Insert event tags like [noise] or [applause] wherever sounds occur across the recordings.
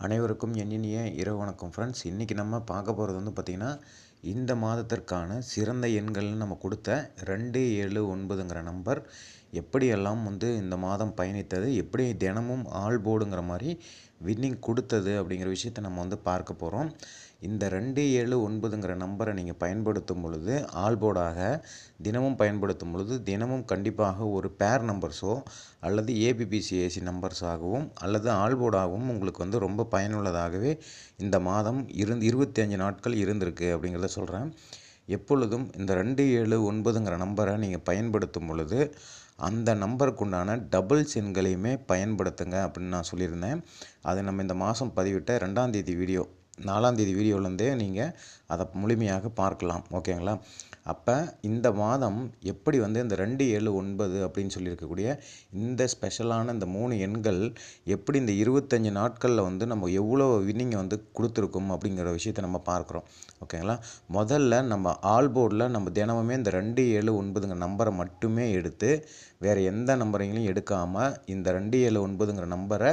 அனைவருக்கும் என் இனிய இரவு வணக்கம் ஃப்ரெண்ட்ஸ் இன்றைக்கி நம்ம பார்க்க போகிறது வந்து பார்த்திங்கன்னா இந்த மாதத்திற்கான சிறந்த எண்கள்னு நம்ம கொடுத்த ரெண்டு ஏழு ஒன்பதுங்கிற நம்பர் எப்படியெல்லாம் வந்து இந்த மாதம் பயணித்தது எப்படி தினமும் ஆல் போர்டுங்கிற மாதிரி வின்னிங் கொடுத்தது அப்படிங்கிற விஷயத்தை நம்ம வந்து பார்க்க போகிறோம் இந்த ரெண்டு ஏழு ஒன்பதுங்கிற நம்பரை நீங்கள் பயன்படுத்தும் பொழுது ஆல்போர்டாக தினமும் பயன்படுத்தும் பொழுது தினமும் கண்டிப்பாக ஒரு பேர் நம்பர்ஸோ அல்லது ஏபிபிசிஏசி நம்பர்ஸாகவும் அல்லது ஆல்போர்டாகவும் உங்களுக்கு வந்து ரொம்ப பயனுள்ளதாகவே இந்த மாதம் இருந்து இருபத்தி அஞ்சு நாட்கள் இருந்திருக்கு அப்படிங்கிறத சொல்கிறேன் எப்பொழுதும் இந்த ரெண்டு ஏழு ஒன்பதுங்கிற நம்பரை நீங்கள் பயன்படுத்தும் பொழுது அந்த நம்பருக்குண்டான டபுள்ஸ் எண்களையுமே பயன்படுத்துங்க அப்படின்னு நான் சொல்லியிருந்தேன். அதை நம்ம இந்த மாதம் பதிவிட்ட ரெண்டாம் தேதி வீடியோ நாலாந்தேதி வீடியோலேருந்தே நீங்கள் அதை முழுமையாக பார்க்கலாம் ஓகேங்களா? அப்போ இந்த மாதம் எப்படி வந்து இந்த ரெண்டு ஏழு ஒன்பது அப்படின்னு சொல்லியிருக்கக்கூடிய இந்த ஸ்பெஷலான இந்த மூணு எண்கள் எப்படி இந்த இருபத்தஞ்சி நாட்களில் வந்து நம்ம எவ்வளோ வின்னிங்கை வந்து கொடுத்துருக்கோம் அப்படிங்கிற விஷயத்தை நம்ம பார்க்குறோம் ஓகேங்களா? முதல்ல நம்ம ஆல் போர்டில் நம்ம தினமுமே இந்த ரெண்டு ஏழு ஒன்பதுங்கிற நம்பரை மட்டுமே எடுத்து வேறு எந்த நம்பரையும் எடுக்காமல் இந்த ரெண்டு ஏழு ஒன்பதுங்கிற நம்பரை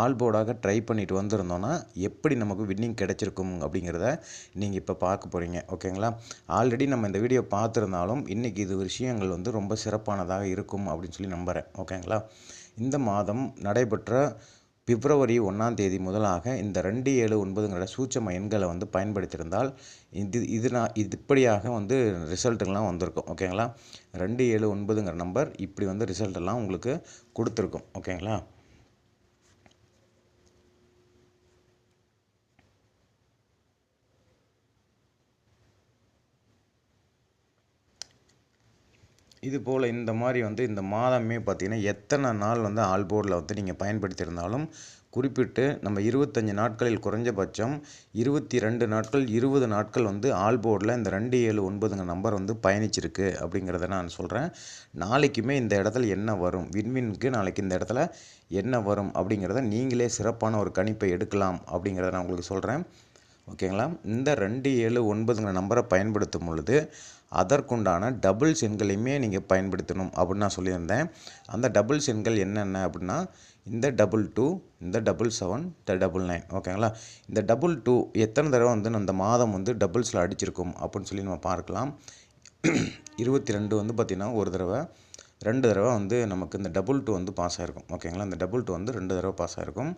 ஆல் போர்டாக ட்ரை பண்ணிட்டு வந்திருந்தோன்னா எப்படி நமக்கு வின்னிங் கிடச்சிருக்கும் அப்படிங்கிறத நீங்கள் இப்போ இப்போ பார்க்க போகிறீங்க ஓகேங்களா? ஆல்ரெடி நம்ம இந்த வீடியோ பார்த்துருந்தாலும் இன்றைக்கி இது விஷயங்கள் வந்து ரொம்ப சிறப்பானதாக இருக்கும் அப்படின்னு சொல்லி நம்புகிறேன் ஓகேங்களா? இந்த மாதம் நடைபெற்ற பிப்ரவரி ஒன்றாம் தேதி முதலாக இந்த ரெண்டு ஏழு ஒன்பதுங்கிற சூச்சம எண்களை வந்து பயன்படுத்தியிருந்தால் இது இது நான் இது இப்படியாக வந்து ரிசல்ட்டுங்கெலாம் வந்திருக்கும் ஓகேங்களா? ரெண்டு ஏழு ஒன்பதுங்கிற நம்பர் இப்படி வந்து ரிசல்ட்டெல்லாம் உங்களுக்கு கொடுத்துருக்கும் ஓகேங்களா? இது போல் இந்த மாதிரி வந்து இந்த மாதமே பார்த்திங்கன்னா எத்தனை நாள் வந்து ஆல்போர்டில் வந்து நீங்கள் பயன்படுத்தியிருந்தாலும் குறிப்பிட்டு நம்ம இருபத்தஞ்சி நாட்களில் குறைஞ்சபட்சம் இருபத்தி ரெண்டு நாட்கள் இருபது நாட்கள் வந்து ஆல்போர்டில் இந்த ரெண்டு ஏழு ஒன்பதுங்க நம்பர் வந்து பயணிச்சிருக்கு அப்படிங்கிறத நான் சொல்கிறேன். நாளைக்குமே இந்த இடத்துல என்ன வரும்? விண்மீனுக்கு நாளைக்கு இந்த இடத்துல என்ன வரும் அப்படிங்கிறத நீங்களே சிறப்பான ஒரு கணிப்பை எடுக்கலாம் அப்படிங்கிறத நான் உங்களுக்கு சொல்கிறேன். ஓகேங்களா? இந்த ரெண்டு ஏழு ஒன்பதுங்கிற நம்பரை பயன்படுத்தும் பொழுது அதற்குண்டான டபுள்ஸ் எண்களையுமே நீங்கள் பயன்படுத்தணும் அப்படின்னு நான் சொல்லியிருந்தேன். அந்த டபுள்ஸ் எண்கள் என்னென்ன அப்படின்னா இந்த டபுள் டூ இந்த double seven the double nine ஓகேங்களா இந்த டபுள் டூ எத்தனை தடவை வந்து அந்த மாதம் வந்து டபுள்ஸில் அடிச்சிருக்கும் அப்படின்னு சொல்லி நம்ம பார்க்கலாம். [clears throat] இருபத்தி ரெண்டு வந்து பார்த்திங்கன்னா ஒரு தடவை ரெண்டு தடவை வந்து நமக்கு இந்த டபுள் டூ வந்து பாஸ் ஆகிருக்கும் ஓகேங்களா இந்த டபுள் டூ வந்து ரெண்டு தடவை பாஸ் ஆகிருக்கும்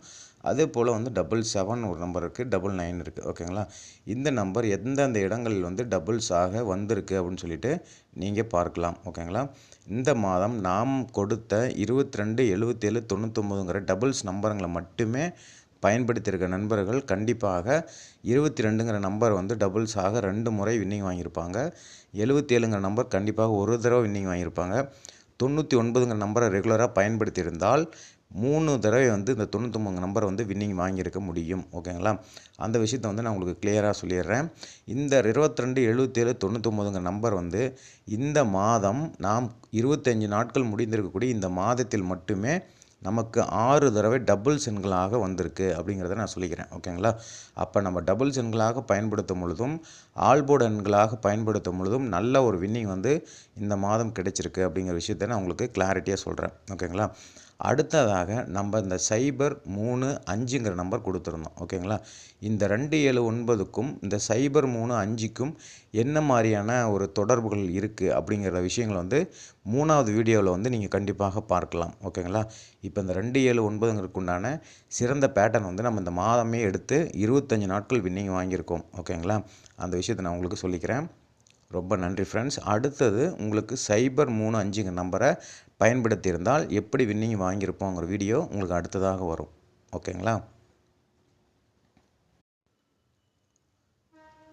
அதே போல் வந்து டபுள் செவன் ஒரு நம்பர் இருக்குது டபுள் நைன் இருக்குது ஓகேங்களா இந்த நம்பர் எந்தெந்த இடங்களில் வந்து டபுள்ஸாக வந்திருக்கு அப்படின்னு சொல்லிட்டு நீங்கள் பார்க்கலாம். ஓகேங்களா இந்த மாதம் நாம் கொடுத்த இருபத்தி ரெண்டு எழுபத்தேழு தொண்ணூத்தொம்பதுங்கிற டபுள்ஸ் நம்பருங்களை மட்டுமே பயன்படுத்தியிருக்க நண்பர்கள் கண்டிப்பாக இருபத்தி ரெண்டுங்கிற நம்பர் வந்து டபுள்ஸாக ரெண்டு முறை வின்னிங் வாங்கியிருப்பாங்க. எழுபத்தேழுங்கிற நம்பர் கண்டிப்பாக ஒரு தடவை வின்னிங் வாங்கியிருப்பாங்க. தொண்ணூற்றி ஒன்பதுங்கிற நம்பரை ரெகுலராக பயன்படுத்தியிருந்தால் மூணு தடவை வந்து இந்த தொண்ணூத்தொம்பது நம்பரை வந்து வின்னிங் வாங்கியிருக்க முடியும். ஓகேங்களா அந்த விஷயத்தை வந்து நான் உங்களுக்கு கிளியராக சொல்லிடுறேன். இந்த இருபத்தி ரெண்டு எழுபத்தேழு தொண்ணூத்தொம்பதுங்கிற நம்பர் வந்து இந்த மாதம் நாம் இருபத்தஞ்சி நாட்கள் முடிந்திருக்கக்கூடிய இந்த மாதத்தில் மட்டுமே நமக்கு ஆறு தடவை டபுள் சென்களாக வந்திருக்கு அப்படிங்கிறத நான் சொல்லிக்கிறேன் ஓகேங்களா அப்போ நம்ம டபுள் சென்களாக பயன்படுத்தும் பொழுதும் ஆல்போர்டு எண்களாக பயன்படுத்தும் பொழுதும் நல்ல ஒரு வின்னிங் வந்து இந்த மாதம் கிடைச்சிருக்கு அப்படிங்கிற விஷயத்த நான் உங்களுக்கு கிளாரிட்டியாக சொல்கிறேன் ஓகேங்களா அடுத்ததாக நம்ம இந்த சைபர் மூணு அஞ்சுங்கிற நம்பர் கொடுத்துருந்தோம் ஓகேங்களா இந்த ரெண்டு ஏழு ஒன்பதுக்கும் இந்த சைபர் மூணு அஞ்சுக்கும் என்ன மாதிரியான ஒரு தொடர்புகள் இருக்குது அப்படிங்கிற விஷயங்களை வந்து மூணாவது வீடியோவில் வந்து நீங்கள் கண்டிப்பாக பார்க்கலாம். ஓகேங்களா? இப்போ இந்த ரெண்டு ஏழு ஒன்பதுங்கிறதுக்கு உண்டான சிறந்த பேட்டர்ன் வந்து நம்ம இந்த மாதமே எடுத்து இருபத்தஞ்சி நாட்கள் வின்னிங் வாங்கியிருக்கோம். ஓகேங்களா? அந்த விஷயத்தை நான் உங்களுக்கு சொல்லிக்கிறேன். ரொம்ப நன்றி ஃப்ரெண்ட்ஸ் அடுத்தது உங்களுக்கு சைபர் மூணு அஞ்சுங்க நம்பரை பயன்படுத்தியிருந்தால் எப்படி வின்னிங் வாங்கியிருப்போங்கிற வீடியோ உங்களுக்கு அடுத்ததாக வரும். ஓகேங்களா?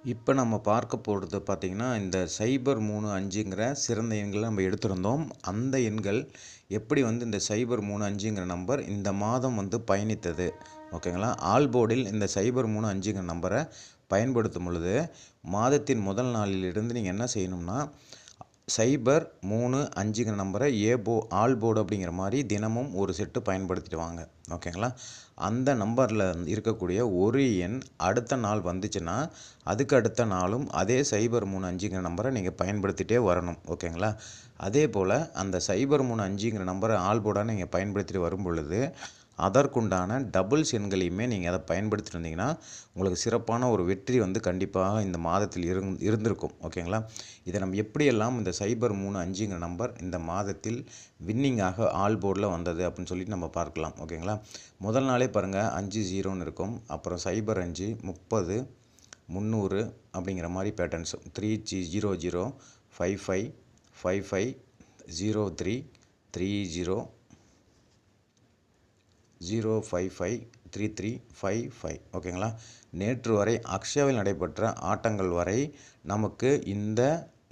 இப்போ நம்ம பார்க்க போகிறது பார்த்திங்கன்னா இந்த சைபர் மூணு அஞ்சுங்கிற சிறந்த எண்களை நம்ம எடுத்திருந்தோம். அந்த எண்கள் எப்படி வந்து இந்த சைபர் மூணு அஞ்சுங்கிற நம்பர் இந்த மாதம் வந்து பயணித்தது? ஓகேங்களா? ஆல்போர்டில் இந்த சைபர் மூணு அஞ்சுங்கிற நம்பரை பயன்படுத்தும் பொழுது மாதத்தின் முதல் நாளிலிருந்து நீங்கள் என்ன செய்யணும்னா சைபர் மூணு அஞ்சுங்கிற நம்பரை ஏ போ ஆல் போர்டு அப்படிங்கிற மாதிரி தினமும் ஒரு செட்டு பயன்படுத்திட்டு வாங்க ஓகேங்களா? அந்த நம்பரில் இருக்கக்கூடிய ஒரு எண் அடுத்த நாள் வந்துச்சுன்னா அதுக்கு அடுத்த நாளும் அதே சைபர் மூணு அஞ்சுங்கிற நம்பரை நீங்கள் பயன்படுத்திகிட்டே வரணும். ஓகேங்களா? அதே போல் அந்த சைபர் மூணு அஞ்சுங்கிற நம்பரை ஆல் போர்டாக நீங்கள் பயன்படுத்திட்டு வரும் பொழுது அதற்குண்டான டபுள்ஸ் எண்களையுமே நீங்கள் அதை பயன்படுத்திட்டு இருந்தீங்கன்னா உங்களுக்கு சிறப்பான ஒரு வெற்றி வந்து கண்டிப்பாக இந்த மாதத்தில் இருந் இருந்திருக்கும். ஓகேங்களா? இதை நம்ம எப்படியெல்லாம் இந்த சைபர் மூணு அஞ்சுங்கிற நம்பர் இந்த மாதத்தில் வின்னிங்காக ஆல் போர்டில் வந்தது அப்படின்னு சொல்லிட்டு நம்ம பார்க்கலாம். ஓகேங்களா? முதல் நாளே பாருங்கள் அஞ்சு ஜீரோன்னு இருக்கும். அப்புறம் சைபர் அஞ்சு முப்பது முந்நூறு அப்படிங்கிற மாதிரி patterns three G zero zero five five five five zero three three zero zero five five three three five five ஓகேங்களா நேற்று வரை அக்ஷயாவில் நடைபெற்ற ஆட்டங்கள் வரை நமக்கு இந்த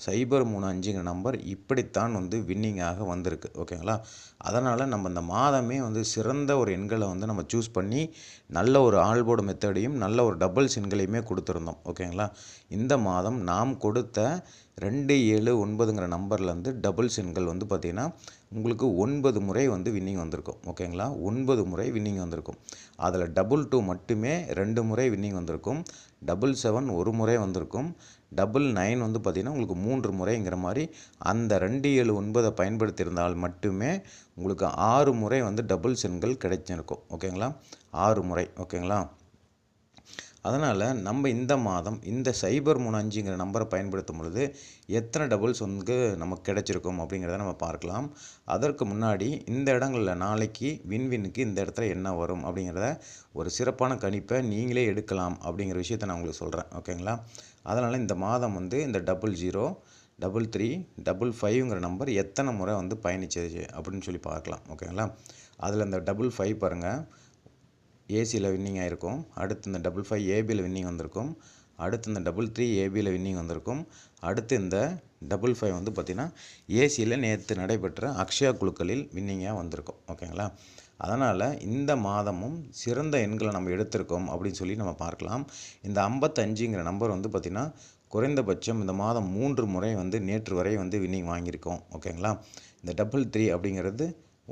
சைபர் மூணு அஞ்சுங்கிற நம்பர் இப்படித்தான் வந்து வின்னிங்காக வந்திருக்கு. ஓகேங்களா அதனால் நம்ம இந்த மாதமே வந்து சிறந்த ஒரு எண்களை வந்து நம்ம சூஸ் பண்ணி நல்ல ஒரு ஆல்போர்டு மெத்தடையும் நல்ல ஒரு டபுள்ஸ் எண்களையுமே கொடுத்துருந்தோம். ஓகேங்களா? இந்த மாதம் நாம் கொடுத்த ரெண்டு ஏழு ஒன்பதுங்கிற நம்பர்லேருந்து டபுள்ஸ் எண்கள் வந்து பார்த்திங்கன்னா உங்களுக்கு ஒன்பது முறை வந்து வின்னிங் வந்திருக்கும். ஓகேங்களா? ஒன்பது முறை வின்னிங் வந்திருக்கும். அதில் டபுள் டூ மட்டுமே ரெண்டு முறை வின்னிங் வந்திருக்கும். டபுள் செவன் ஒரு முறை வந்திருக்கும். டபுள் நைன் வந்து பார்த்திங்கன்னா உங்களுக்கு மூன்று முறைங்கிற மாதிரி அந்த ரெண்டு ஏழு ஒன்பதை பயன்படுத்தியிருந்தால் மட்டுமே உங்களுக்கு ஆறு முறை வந்து டபுள் எண்கள் கிடைச்சிருக்கும். ஓகேங்களா? ஆறு முறை. ஓகேங்களா? அதனால் நம்ம இந்த மாதம் இந்த சைபர் மூணு அஞ்சுங்கிற நம்பரை பயன்படுத்தும் பொழுது எத்தனை டபுள்ஸ் வந்து நமக்கு கிடைச்சிருக்கும் அப்படிங்கிறத நம்ம பார்க்கலாம். அதற்கு முன்னாடி இந்த இடங்களில் நாளைக்கு விண்வினுக்கு இந்த இடத்துல என்ன வரும் அப்படிங்கிறத ஒரு சிறப்பான கணிப்பை நீங்களே எடுக்கலாம் அப்படிங்கிற விஷயத்த நான் உங்களுக்கு சொல்கிறேன் ஓகேங்களா? அதனால் இந்த மாதம் வந்து இந்த double zero double three double ஃபைவ்ங்கிற number எத்தனை முறை வந்து பயணிச்சிருச்சு அப்படின்னு சொல்லி பார்க்கலாம் ஓகேங்களா அதில் இந்த டபுள் ஃபைவ் பாருங்கள் ஏசியில் வின்னிங் ஆகிருக்கும் அடுத்து இந்த டபுள் ஃபைவ் ஏபியில் வின்னிங் வந்திருக்கும். அடுத்து இந்த டபுள் த்ரீ ஏபியில் வின்னிங் வந்திருக்கும். அடுத்து இந்த டபுள் ஃபைவ் வந்து பார்த்திங்கன்னா ஏசியில் நேற்று நடைபெற்ற அக்ஷயா குழுக்களில் வின்னிங்காக வந்திருக்கும் ஓகேங்களா அதனால் இந்த மாதமும் சிறந்த எண்களை நம்ம எடுத்திருக்கோம் அப்படின்னு சொல்லி நம்ம பார்க்கலாம். இந்த ஐம்பத்தஞ்சுங்கிற நம்பர் வந்து பார்த்திங்கன்னா குறைந்தபட்சம் இந்த மாதம் மூன்று முறை வந்து நேற்று வரை வந்து வின்னிங் வாங்கியிருக்கோம். ஓகேங்களா? இந்த டபுள் த்ரீ அப்படிங்கிறது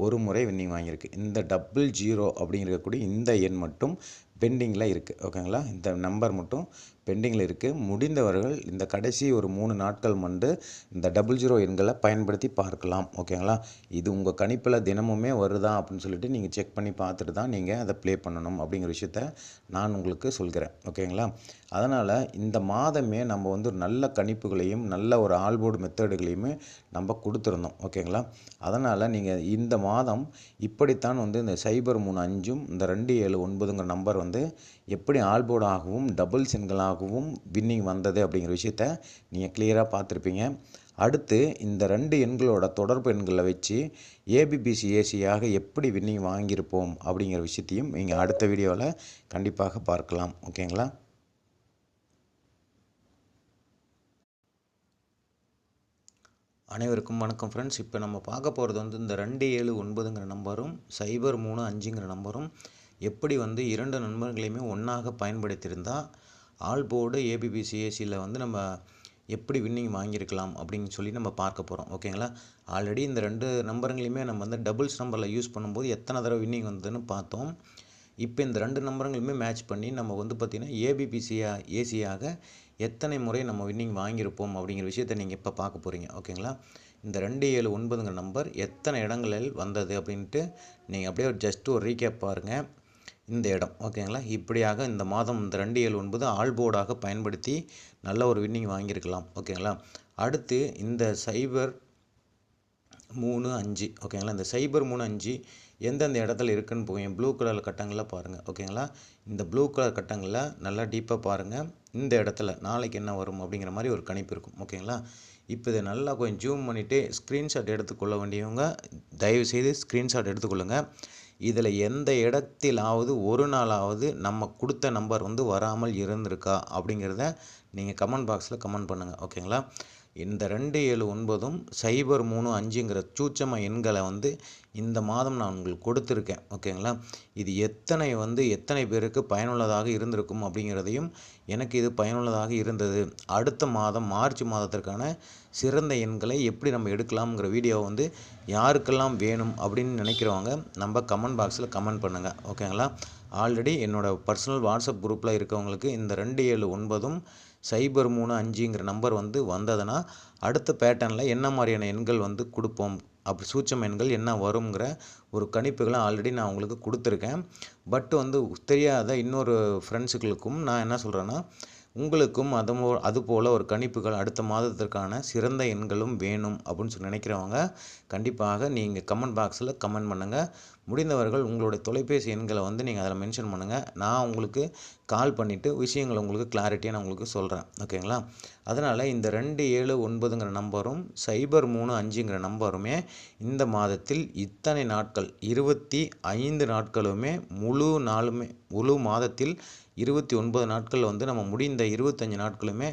ஒரு முறை வின்னிங் வாங்கியிருக்கு. இந்த டபுள் ஜீரோ அப்படிங்கிறக்கூடிய இந்த எண் மட்டும் பெண்டிங்கில் இருக்குது ஓகேங்களா? இந்த நம்பர் மட்டும் பெண்டிங்கில் இருக்குது முடிந்தவர்கள் இந்த கடைசி ஒரு மூணு நாட்கள் வந்து இந்த டபுள் ஜீரோ எண்களை பயன்படுத்தி பார்க்கலாம். ஓகேங்களா? இது உங்கள் கணிப்பில் தினமுமே வருதா அப்படின்னு சொல்லிட்டு நீங்கள் செக் பண்ணி பார்த்துட்டு தான் நீங்கள் அதை ப்ளே பண்ணணும் அப்படிங்கிற விஷயத்த நான் உங்களுக்கு சொல்கிறேன். ஓகேங்களா? அதனால் இந்த மாதமே நம்ம வந்து ஒரு நல்ல கணிப்புகளையும் நல்ல ஒரு ஆல்போர்டு மெத்தடுகளையுமே நம்ம கொடுத்துருந்தோம் ஓகேங்களா? அதனால் நீங்கள் இந்த மாதம் இப்படித்தான் வந்து இந்த சைபர் மூணு அஞ்சும் இந்த ரெண்டு ஏழு ஒன்பதுங்கிற நம்பர் வந்து எப்படி ஆல்போர்டாகவும் டபுள் சென்களாகவும் வின்னிங் வந்தது அப்படிங்கிற விஷயத்த நீங்கள் கிளியராக பார்த்துருப்பீங்க. அடுத்து இந்த ரெண்டு எண்களோட தொடர்பு எண்களை வச்சு ஏபிபிசி ஏசியாக எப்படி வின்னிங் வாங்கியிருப்போம் அப்படிங்கிற விஷயத்தையும் நீங்கள் அடுத்த வீடியோவில் கண்டிப்பாக பார்க்கலாம். ஓகேங்களா? அனைவருக்கும் வணக்கம் ஃப்ரெண்ட்ஸ் இப்போ நம்ம பார்க்க போகிறது வந்து இந்த ரெண்டு ஏழு ஒன்பதுங்கிற நம்பரும் சைபர் மூணு அஞ்சுங்கிற நம்பரும் எப்படி வந்து இரண்டு நண்பர்களையுமே ஒன்றாக பயன்படுத்தியிருந்தால் ஆல் போர்டு ஏபிபிசிஏசியில் வந்து நம்ம எப்படி வின்னிங் வாங்கியிருக்கலாம் அப்படின்னு சொல்லி நம்ம பார்க்க போகிறோம் ஓகேங்களா? ஆல்ரெடி இந்த ரெண்டு நம்பருங்களையுமே நம்ம வந்து டபுள்ஸ் நம்பரில் யூஸ் பண்ணும்போது எத்தனை தடவை வின்னிங் வந்ததுன்னு பார்த்தோம். இப்போ இந்த ரெண்டு நம்பருங்களுமே மேட்ச் பண்ணி நம்ம வந்து பார்த்திங்கன்னா ஏபிபிசியா ஏசியாக எத்தனை முறை நம்ம வின்னிங் வாங்கியிருப்போம் அப்படிங்கிற விஷயத்தை நீங்கள் இப்போ பார்க்க போகிறீங்க ஓகேங்களா? இந்த ரெண்டு ஏழு ஒன்பதுங்கிற நம்பர் எத்தனை இடங்களில் வந்தது அப்படின்ட்டு நீங்கள் அப்படியே ஒரு ஜஸ்ட் ஒரு ரீகேப் பாருங்கள் இந்த இடம் ஓகேங்களா? இப்படியாக இந்த மாதம் இந்த ரெண்டு ஏழு ஒன்பது ஆல் போர்டாக பயன்படுத்தி நல்ல ஒரு வின்னிங் வாங்கியிருக்கலாம் ஓகேங்களா? அடுத்து இந்த சைபர் மூணு அஞ்சு ஓகேங்களா? இந்த சைபர் மூணு அஞ்சு எந்தெந்த இடத்துல இருக்குன்னு போய் ப்ளூ கலர் கட்டங்களில் பாருங்கள் ஓகேங்களா? இந்த ப்ளூ கலர் கட்டங்களில் நல்லா டீப்பாக பாருங்கள் இந்த இடத்துல நாளைக்கு என்ன வரும் அப்படிங்கிற மாதிரி ஒரு கணிப்பு இருக்கும் ஓகேங்களா? இப்போ இதை நல்லா கொஞ்சம் ஜூம் பண்ணிவிட்டு ஸ்க்ரீன்ஷாட் எடுத்துக்கொள்ள வேண்டியவங்க தயவுசெய்து ஸ்க்ரீன்ஷாட் எடுத்துக்கொள்ளுங்கள் இதில் எந்த இடத்திலாவது ஒரு நாளாவது நம்ம கொடுத்த நம்பர் வந்து வராமல் இருந்திருக்கா அப்படிங்கிறத நீங்கள் கமெண்ட் பாக்ஸில் கமெண்ட் பண்ணுங்கள் ஓகேங்களா இந்த ரெண்டு ஏழு ஒன்பதும் சைபர் மூணு அஞ்சுங்கிற சூச்சம எண்களை வந்து இந்த மாதம் நான் உங்களுக்கு கொடுத்துருக்கேன். ஓகேங்களா? இது எத்தனை வந்து எத்தனை பேருக்கு பயனுள்ளதாக இருந்திருக்கும் அப்படிங்கிறதையும் எனக்கு இது பயனுள்ளதாக இருந்தது. அடுத்த மாதம் மார்ச் மாதத்திற்கான சிறந்த எண்களை எப்படி நம்ம எடுக்கலாம்ங்கிற வீடியோ வந்து யாருக்கெல்லாம் வேணும் அப்படின்னு நினைக்கிறவங்க நம்ம கமெண்ட் பாக்ஸில் கமெண்ட் பண்ணுங்கள் ஓகேங்களா? ஆல்ரெடி என்னோடய பர்சனல் வாட்ஸ்அப் குரூப்பில் இருக்கவங்களுக்கு இந்த ரெண்டு ஏழு ஒன்பதும் சைபர் மூணு அஞ்சுங்கிற நம்பர் வந்து வந்ததுன்னா அடுத்த பேட்டர்னில் என்ன மாதிரியான எண்கள் வந்து கொடுப்போம் அப்படி சூச்சம் எண்கள் என்ன வருங்கிற ஒரு கணிப்புகளை ஆல்ரெடி நான் உங்களுக்கு கொடுத்துருக்கேன். பட் வந்து தெரியாத இன்னொரு ஃப்ரெண்ட்ஸுகளுக்கும் நான் என்ன சொல்கிறேன்னா உங்களுக்கும் அது அதுபோல் ஒரு கணிப்புகள் அடுத்த மாதத்திற்கான சிறந்த எண்களும் வேணும் அப்படின்னு சொல்லி நினைக்கிறவங்க கண்டிப்பாக நீங்கள் கமெண்ட் பாக்ஸில் கமெண்ட் பண்ணுங்கள் முடிந்தவர்கள் உங்களுடைய தொலைபேசி எண்களை வந்து நீங்கள் அதில் மென்ஷன் பண்ணுங்கள் நான் உங்களுக்கு கால் பண்ணிவிட்டு விஷயங்களை உங்களுக்கு கிளாரிட்டியாக நான் உங்களுக்கு சொல்கிறேன் ஓகேங்களா? அதனால் இந்த ரெண்டு ஏழு ஒன்பதுங்கிற நம்பரும் சைபர் மூணு அஞ்சுங்கிற நம்பருமே இந்த மாதத்தில் இத்தனை நாட்கள் இருபத்தி ஐந்து நாட்களுமே முழு நாளுமே முழு மாதத்தில் இருபத்தி ஒன்பது நாட்கள் வந்து நம்ம முடிந்த இருபத்தஞ்சி நாட்களுமே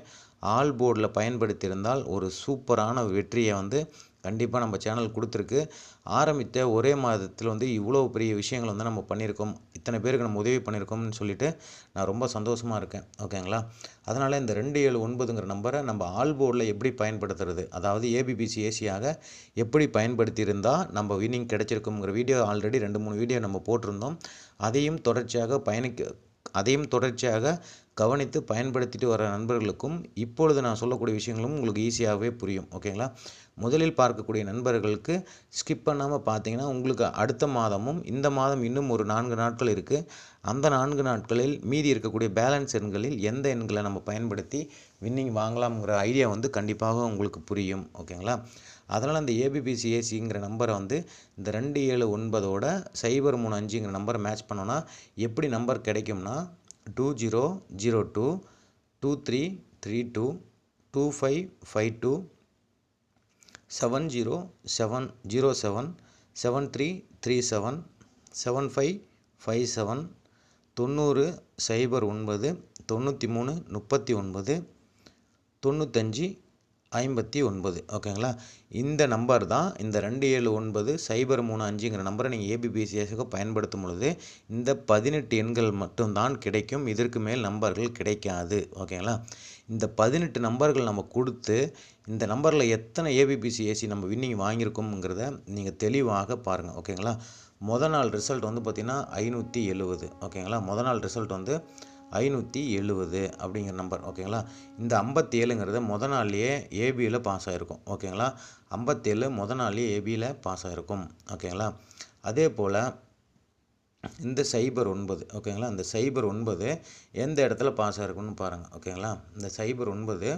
ஆல் போர்டில் பயன்படுத்தியிருந்தால் ஒரு சூப்பரான வெற்றியை வந்து கண்டிப்பாக நம்ம சேனல் கொடுத்துருக்கு. ஆரம்பித்த ஒரே மாதத்தில் வந்து இவ்வளோ பெரிய விஷயங்கள் வந்து நம்ம பண்ணியிருக்கோம். இத்தனை பேருக்கு நம்ம உதவி பண்ணியிருக்கோம்னு சொல்லிட்டு நான் ரொம்ப சந்தோஷமாக இருக்கேன். ஓகேங்களா? அதனால் இந்த ரெண்டு ஏழு ஒன்பதுங்கிற நம்பரை நம்ம ஆல் போர்டில் எப்படி பயன்படுத்துறது? அதாவது ஏபிபிசி ஏசியாக எப்படி பயன்படுத்தியிருந்தால் நம்ம வின்னிங் கிடைச்சிருக்குங்கிற வீடியோ ஆல்ரெடி ரெண்டு மூணு வீடியோ நம்ம போட்டிருந்தோம். அதையும் தொடர்ச்சியாக பயணிக்க அதையும் தொடர்ச்சியாக கவனித்து பயன்படுத்திட்டு வர நண்பர்களுக்கும் இப்பொழுது நான் சொல்லக்கூடிய விஷயங்களும் உங்களுக்கு ஈஸியாகவே புரியும். ஓகேங்களா முதலில் பார்க்கக்கூடிய நண்பர்களுக்கு ஸ்கிப் பண்ணாமல் பார்த்தீங்கன்னா உங்களுக்கு அடுத்த மாதமும் இந்த மாதம் இன்னும் ஒரு நான்கு நாட்கள் இருக்குது அந்த நான்கு நாட்களில் மீதி இருக்கக்கூடிய பேலன்ஸ் எண்களில் எந்த எண்களை நம்ம பயன்படுத்தி வின்னிங் வாங்கலாம்ங்கிற ஐடியா வந்து கண்டிப்பாக உங்களுக்கு புரியும். ஓகேங்களா அதனால் அந்த ஏபிபிசிஏசிங்கிற நம்பரை வந்து இந்த ரெண்டு ஏழு ஒன்பதோட சைபர் மூணு அஞ்சுங்கிற நம்பரை மேட்ச் பண்ணோன்னா எப்படி நம்பர் கிடைக்கும்னா two zero zero two two three three two two five five two seven zero seven zero seven seven three three seven seven five five seven தொண்ணூறு சைபர் ஒன்பது தொண்ணூற்றி மூணு முப்பத்தி ஒன்பது தொண்ணூத்தஞ்சு ஐம்பத்தி ஒன்பது ஓகேங்களா இந்த நம்பர் தான் இந்த ரெண்டு ஏழு ஒன்பது சைபர் மூணு அஞ்சுங்கிற நம்பரை நீங்கள் ஏபிபிசிஎஸ்க்கு பயன்படுத்தும் பொழுது இந்த பதினெட்டு எண்கள் மட்டும்தான் கிடைக்கும். இதற்கு மேல் நம்பர்கள் கிடைக்காது ஓகேங்களா இந்த பதினெட்டு நம்பர்கள் நம்ம கொடுத்து இந்த நம்பரில் எத்தனை ஏபிபிசி ஏசி நம்ம வின்னிங் வாங்கியிருக்கோங்கிறத நீங்கள் தெளிவாக பாருங்கள் ஓகேங்களா முத நாள் ரிசல்ட் வந்து பார்த்திங்கன்னா ஐநூற்றி எழுபது ஓகேங்களா முத நாள் ரிசல்ட் வந்து ஐநூற்றி எழுபது அப்படிங்கிற நம்பர் ஓகேங்களா இந்த ஐம்பத்தி ஏழுங்கிறது முத நாள்லேயே ஏபியில் பாஸ் ஆகிருக்கும் ஓகேங்களா ஐம்பத்தேழு முத நாள்லேயே ஏபியில் பாஸ் ஆகிருக்கும் ஓகேங்களா அதே போல் இந்த சைபர் ஒன்பது ஓகேங்களா இந்த சைபர் ஒன்பது எந்த இடத்துல பாஸ் ஆகிருக்குன்னு பாருங்கள் ஓகேங்களா இந்த சைபர் ஒன்பது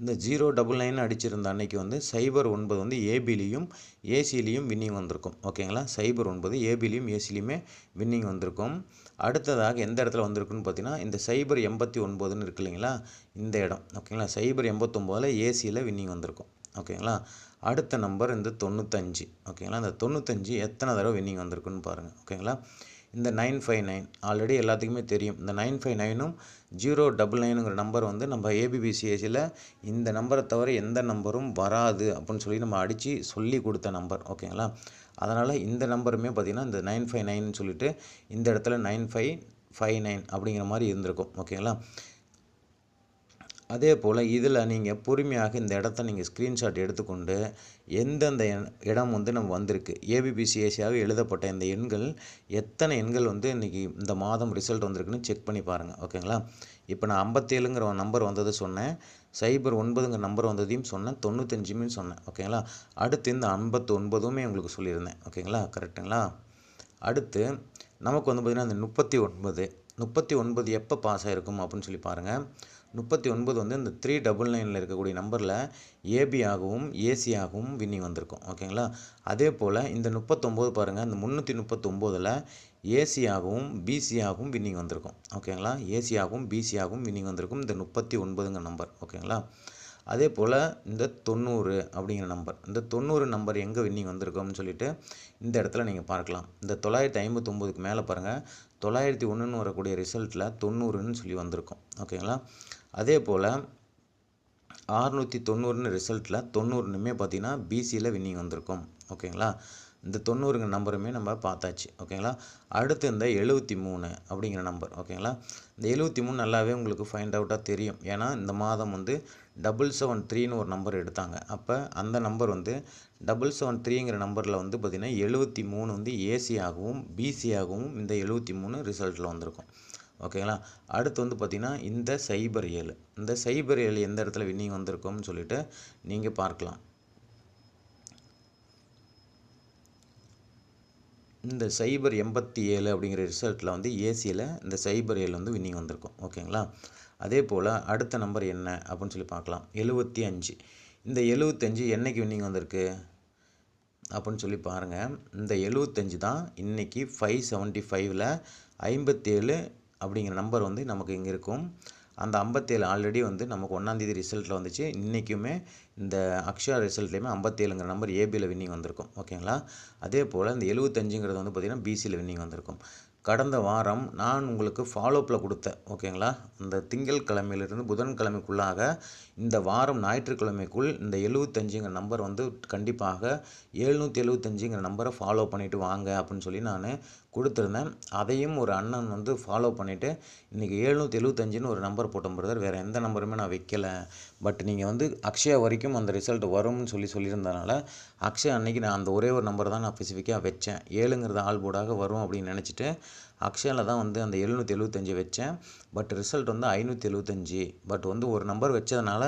இந்த ஜீரோ டபுள் நைன் அடிச்சிருந்த அன்னைக்கு வந்து சைபர் ஒன்பது வந்து ஏபிலையும் ஏசிலையும் வின்னிங் வந்திருக்கும். ஓகேங்களா? சைபர் ஒன்பது ஏபிலையும் ஏசிலையுமே வின்னிங் வந்திருக்கும். அடுத்ததாக எந்த இடத்துல வந்திருக்குன்னு பார்த்தீங்கன்னா இந்த சைபர் எண்பத்தி ஒன்பதுன்னு இருக்கு இல்லைங்களா? இந்த இடம். ஓகேங்களா? சைபர் எண்பத்தொம்போதில் ஏசியில் வின்னிங் வந்திருக்கும். ஓகேங்களா? அடுத்த நம்பர் இந்த தொண்ணூத்தஞ்சு. ஓகேங்களா? இந்த தொண்ணூத்தஞ்சு எத்தனை தடவை வின்னிங் வந்திருக்குன்னு பாருங்கள் ஓகேங்களா? இந்த நைன் ஃபைவ் நைன் ஆல்ரெடி எல்லாத்துக்குமே தெரியும். இந்த நைன் ஃபைவ் நைனும் ஜீரோ டபுள் நைனுங்கிற நம்பர் வந்து நம்ம ஏபிபிசிஏசியில் இந்த நம்பரை தவிர எந்த நம்பரும் வராது அப்படின்னு சொல்லி நம்ம அடித்து சொல்லி கொடுத்த நம்பர். ஓகேங்களா? அதனால் இந்த நம்பருமே பார்த்திங்கன்னா இந்த நைன் ஃபைவ் நைன் சொல்லிட்டு இந்த இடத்துல நைன் ஃபைவ் ஃபைவ் நைன் அப்படிங்கிற மாதிரி இருந்திருக்கும். ஓகேங்களா? அதே போல் இதில் நீங்கள் பொறுமையாக இந்த இடத்த நீங்கள் ஸ்க்ரீன்ஷாட் எடுத்துக்கொண்டு எந்தெந்த இடம் வந்து நம்ம வந்திருக்கு. ஏபிபிசிஎஸ்சியாக எழுதப்பட்ட இந்த எண்கள் எத்தனை எண்கள் வந்து இன்றைக்கி இந்த மாதம் ரிசல்ட் வந்திருக்குன்னு செக் பண்ணி பாருங்கள் ஓகேங்களா இப்போ நான் ஐம்பத்தேழுங்கிற நம்பர் வந்தது சொன்னேன். சைபர் ஒன்பதுங்கிற நம்பர் வந்ததையும் சொன்னேன். தொண்ணூத்தஞ்சுமே சொன்னேன். ஓகேங்களா அடுத்து இந்த ஐம்பத்து ஒன்பதுமே உங்களுக்கு சொல்லியிருந்தேன். ஓகேங்களா கரெக்டுங்களா அடுத்து நமக்கு வந்து பார்த்திங்கன்னா இந்த முப்பத்தி ஒன்பது முப்பத்தி ஒன்பது எப்போ பாஸ் ஆகிருக்கும் அப்படின்னு சொல்லி பாருங்கள் முப்பத்தி ஒன்பது வந்து இந்த த்ரீ டபுள் நைனில் இருக்கக்கூடிய நம்பரில் ஏபி ஆகவும் ஏசி ஆகவும் வின்னிங் வந்திருக்கும். ஓகேங்களா அதே போல் இந்த முப்பத்தொம்போது பாருங்கள் இந்த முந்நூற்றி முப்பத்தொம்போதில் ஏசி ஆகவும் பிசி ஆகவும் வின்னிங் வந்திருக்கும். ஓகேங்களா ஏசி ஆகவும் பிசி ஆகவும் வின்னிங் வந்திருக்கும் இந்த முப்பத்தி ஒன்பதுங்க நம்பர் ஓகேங்களா அதே போல் இந்த தொண்ணூறு அப்படிங்கிற நம்பர் இந்த தொண்ணூறு நம்பர் எங்கே வின்னிங் வந்திருக்கோம்னு சொல்லிட்டு இந்த இடத்துல நீங்கள் பார்க்கலாம். இந்த தொள்ளாயிரத்தி ஐம்பத்தொம்போதுக்கு மேலே பாருங்கள் தொள்ளாயிரத்தி ஒன்றுன்னு வரக்கூடிய ரிசல்ட்டில் தொண்ணூறுன்னு சொல்லி வந்திருக்கும். ஓகேங்களா அதே போல் ஆறுநூற்றி தொண்ணூறுன்னு ரிசல்ட்டில் தொண்ணூறுனுமே பார்த்தீங்கன்னா பிசியில் வின்னிங் வந்திருக்கும். ஓகேங்களா? இந்த தொண்ணூறுங்க நம்பருமே நம்ம பார்த்தாச்சு. ஓகேங்களா? அடுத்து இந்த எழுபத்தி மூணு அப்படிங்கிற நம்பர் ஓகேங்களா? இந்த எழுபத்தி மூணு நல்லாவே உங்களுக்கு ஃபைண்ட் அவுட்டாக தெரியும். ஏன்னா இந்த மாதம் வந்து டபுள் செவன் த்ரீன்னு ஒரு நம்பர் எடுத்தாங்க. அப்போ அந்த நம்பர் வந்து டபுள் செவன் த்ரீங்கிற நம்பரில் வந்து பார்த்திங்கன்னா எழுபத்தி மூணு வந்து ஏசியாகவும் பிசியாகவும் இந்த எழுபத்தி மூணு ரிசல்ட்டில் வந்திருக்கும். ஓகேங்களா? அடுத்து வந்து பார்த்திங்கன்னா இந்த சைபர் ஏழு. இந்த சைபர் ஏழு எந்த இடத்துல வின்னிங் வந்திருக்கோம்னு சொல்லிட்டு நீங்கள் பார்க்கலாம். இந்த சைபர் எண்பத்தி ஏழு அப்படிங்கிற ரிசல்ட்டில் வந்து ஏசியில் இந்த சைபர் ஏழு வந்து வின்னிங் வந்திருக்கும். ஓகேங்களா? அதே போல் அடுத்த நம்பர் என்ன அப்படின்னு சொல்லி பார்க்கலாம். எழுபத்தி அஞ்சு. இந்த எழுபத்தஞ்சு என்றைக்கு வின்னிங் வந்திருக்கு? அப்படின்னு சொல்லி பாருங்கள் இந்த எழுபத்தஞ்சு தான் இன்றைக்கி ஃபைவ் செவன்ட்டி ஃபைவ்ல ஐம்பத்தேழு அப்படிங்கிற நம்பர் வந்து நமக்கு இங்கே இருக்கும். அந்த ஐம்பத்தேழு ஆல்ரெடி வந்து நமக்கு ஒன்றாந்தேதி ரிசல்ட்டில் வந்துச்சு. இன்றைக்குமே இந்த அக்ஷயா ரிசல்ட்லேயுமே ஐம்பத்தேழுங்கிற நம்பர் ஏபியில் வின்னிங் வந்திருக்கும். ஓகேங்களா அதே போல் இந்த எழுபத்தஞ்சுங்கிறது வந்து பார்த்திங்கன்னா பிசியில் வின்னிங் வந்திருக்கும். கடந்த வாரம் நான் உங்களுக்கு ஃபாலோப்பில் கொடுத்தேன் ஓகேங்களா இந்த திங்கள் கிழமையிலிருந்து புதன்கிழமைக்குள்ளாக இந்த வாரம் ஞாயிற்றுக்கிழமைக்குள் இந்த எழுபத்தஞ்சுங்கிற நம்பர் வந்து கண்டிப்பாக எழுநூற்றி எழுபத்தஞ்சுங்கிற நம்பரை ஃபாலோ பண்ணிவிட்டு வாங்க அப்படின்னு சொல்லி நான் கொடுத்துருந்தேன். அதையும் ஒரு அண்ணன் வந்து ஃபாலோ பண்ணிவிட்டு இன்றைக்கி எழுநூற்றி எழுபத்தஞ்சுன்னு ஒரு நம்பர் போட்டோம் பிரதர் வேறு எந்த நம்பருமே நான் வைக்கலை. பட் நீங்கள் வந்து அக்ஷயா வரைக்கும் அந்த ரிசல்ட் வரும்னு சொல்லி சொல்லியிருந்தனால அக்ஷயா அன்றைக்கி நான் அந்த ஒரே ஒரு நம்பர் தான் நான் ஸ்பெசிஃபிக்காக வச்சேன். ஏழுங்கிறது ஆல்போர்டாக வரும் அப்படின்னு நினச்சிட்டு அக்ஷயாவில் தான் வந்து அந்த எழுநூற்றி எழுபத்தஞ்சு வச்சேன். பட் ரிசல்ட் வந்து ஐநூற்றி எழுபத்தஞ்சி பட் வந்து ஒரு நம்பர் வச்சதுனால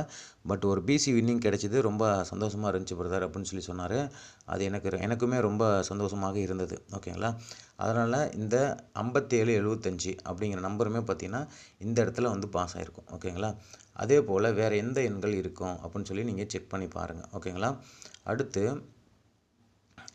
பட் ஒரு பிசி வின்னிங் கிடச்சிது. ரொம்ப சந்தோஷமாக இருந்துச்சு பிரதர் அப்படின்னு சொல்லி சொன்னார். அது எனக்கு எனக்குமே ரொம்ப சந்தோஷமாக இருந்தது. ஓகேங்களா அதனால் இந்த ஐம்பத்தேழு எழுபத்தஞ்சி அப்படிங்கிற நம்பருமே பார்த்திங்கன்னா இந்த இடத்துல வந்து பாஸ் ஆகிருக்கும் ஓகேங்களா? அதே போல் வேறு எந்த எண்கள் இருக்கும் அப்படின்னு சொல்லி நீங்கள் செக் பண்ணி பாருங்கள் ஓகேங்களா? அடுத்து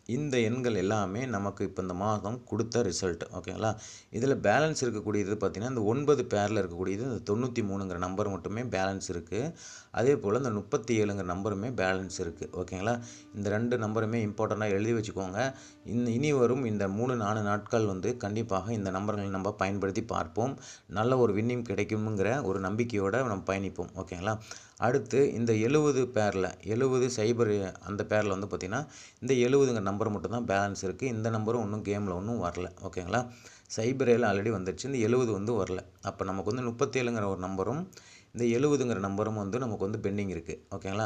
இந்த எண்கள் எல்லாமே நமக்கு இப்போ இந்த மாதம் கொடுத்த ரிசல்ட் ஓகேங்களா இதில் பேலன்ஸ் இருக்கக்கூடியது பார்த்திங்கன்னா இந்த ஒன்பது பேரில் இருக்கக்கூடியது இந்த தொண்ணூற்றி மூணுங்கிற நம்பர் மட்டுமே பேலன்ஸ் இருக்குது அதே போல் இந்த முப்பத்தி ஏழுங்கிற நம்பருமே பேலன்ஸ் இருக்குது ஓகேங்களா இந்த ரெண்டு நம்பருமே இம்பார்ட்டண்ட்டாக எழுதி வச்சுக்கோங்க. இந்த இனி வரும் இந்த மூணு நாலு நாட்கள் வந்து கண்டிப்பாக இந்த நம்பர்களை நம்ம பயன்படுத்தி பார்ப்போம். நல்ல ஒரு வின்னிங் கிடைக்குங்கிற ஒரு நம்பிக்கையோடு நம்ம பயணிப்போம் ஓகேங்களா அடுத்து இந்த எழுபது பேரில் எழுபது சைபர் அந்த பேரில் வந்து பார்த்திங்கன்னா இந்த எழுபதுங்கிற நம்பர் மட்டும் தான் பேலன்ஸ் இருக்குது. இந்த நம்பரும் ஒன்றும் கேமில் ஒன்றும் வரல. ஓகேங்களா? சைபர் ஏழு ஆல்ரெடி வந்துடுச்சு இந்த எழுபது வந்து வரல. அப்போ நமக்கு வந்து முப்பத்தேழுங்கிற ஒரு நம்பரும் இந்த எழுவதுங்கிற நம்பரும் வந்து நமக்கு வந்து பெண்டிங் இருக்குது ஓகேங்களா?